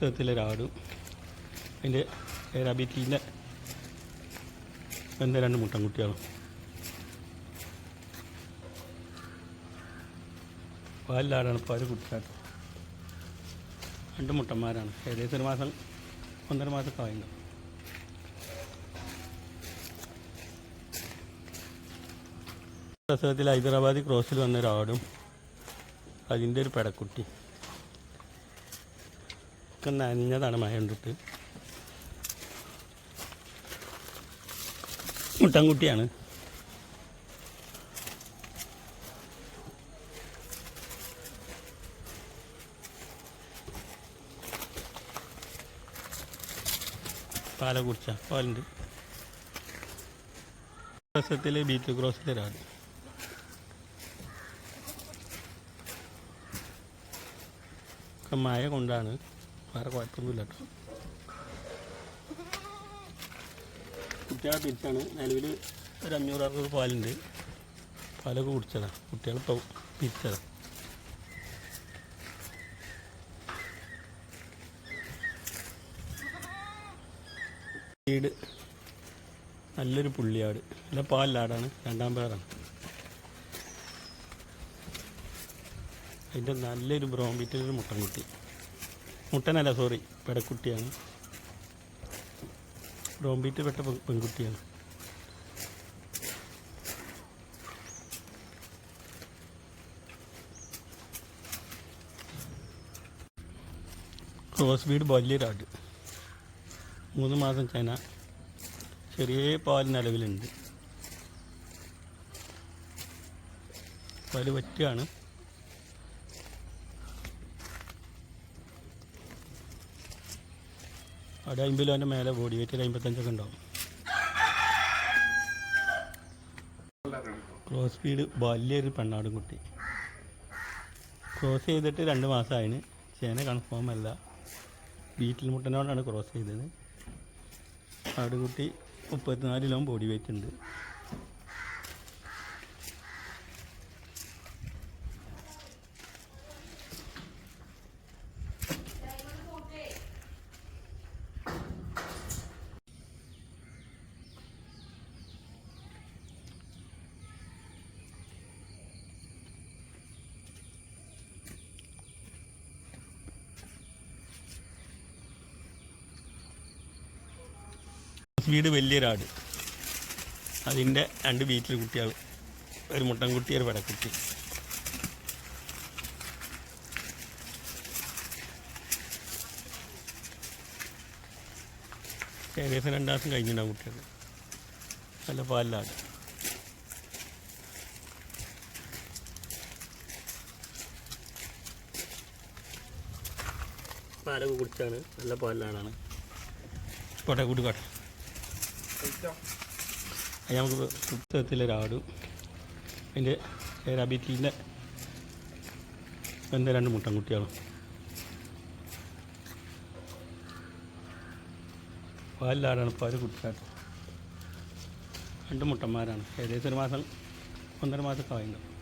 പുസ്തകത്തിലൊരാടും അതിന്റെ റബിറ്റിന്റെ എന്താ രണ്ട് മുട്ടൻകുട്ടികളും പാലിലാടാണ് പാൽ കുടിച്ചാട്ട് രണ്ട് മുട്ടന്മാരാണ്. ഏകദേശം ഒരു മാസം ഒന്നര മാസം കായുണ്ട് പ്രസവത്തിൽ ഹൈദരാബാദി ക്രോസിൽ വന്ന ഒരാടും അതിന്റെ ഒരു പെടക്കുട്ടി. ഒക്കെ നനഞ്ഞതാണ് മഴ കണ്ടിട്ട്. മുട്ടൻകുട്ടിയാണ്. പാല കുടിച്ച പാലുണ്ട്. പ്രസവത്തിൽ ബീറ്റ് ക്രോസിലൊരാട് ഒക്കെ മഴ കൊണ്ടാണ്. വേറെ കുഴപ്പമൊന്നുമില്ല കേട്ടോ. കുട്ടികളെ പിരിച്ചാണ് നിലവിൽ ഒരു അഞ്ഞൂറ് അറുപത് പാലുണ്ട്. പാലൊക്കെ കുടിച്ചതാണ് കുട്ടികളിപ്പോൾ പിരിച്ചതാണ് വീട് നല്ലൊരു പുള്ളിയാട്. നല്ല പാലിലാടാണ്. രണ്ടാം പേരാണ്. അതിന്റെ നല്ലൊരു ബ്രോംബിറ്റിലൊരു മുട്ടൻകുട്ടി മുട്ടനല്ല സോറി പെടക്കുട്ടിയാണ്. റോംബീറ്റ് പെട്ട പെൺകുട്ടിയാണ്. ക്രോസ് ബീഡ് വലിയൊരാട് മൂന്ന് മാസം ചൈന. ചെറിയ പാൽ നിലവിലുണ്ട് പാൽ വറ്റുകയാണ് അവിടെ അമ്പത് കിലോന്റെ മേലെ ബോഡി വെയിറ്റ് ഒരു അമ്പത്തഞ്ചൊക്കെ ഉണ്ടാവും. ക്രോസ് സ്പീഡ് വലിയൊരു പെണ്ണാടും കുട്ടി. ക്രോസ് ചെയ്തിട്ട് രണ്ട് മാസമായിന്. ചേന കൺഫേം അല്ല. വീട്ടിൽ മുട്ടനോടാണ് ക്രോസ് ചെയ്തത്. ആടുകുട്ടി മുപ്പത്തിനാല് കിലോ ബോഡി വെയിറ്റ് ഉണ്ട്. വീട് വലിയൊരാട്. അതിന്റെ രണ്ട് ബീറ്റിൽ കുട്ടികൾ ഒരു മുട്ടൻകുട്ടി ഒരു പടക്കുട്ടി. ഏകദേശം രണ്ട് മാസം കഴിഞ്ഞിട്ടുണ്ടാവും കുട്ടികൾ നല്ല പാലിലാണ്. പാലൊക്കെ കുടിച്ചാണ്. നല്ല പാലിലാണ്. കോട്ടെ. കൂട്ടിക്കോട്ടെ അത് നമുക്ക് പുസ്തകത്തിലൊരാടും. അതിന്റെ റബിറ്റിന്റെ എന്താ രണ്ട് മുട്ടൻകുട്ടികളും. പാലിലാടാണ് പാൽ കുടിച്ചാട്ട് രണ്ട് മുട്ടന്മാരാണ്. ഏകദേശം ഒരു മാസം ഒന്നര മാസം കായുണ്ടാവും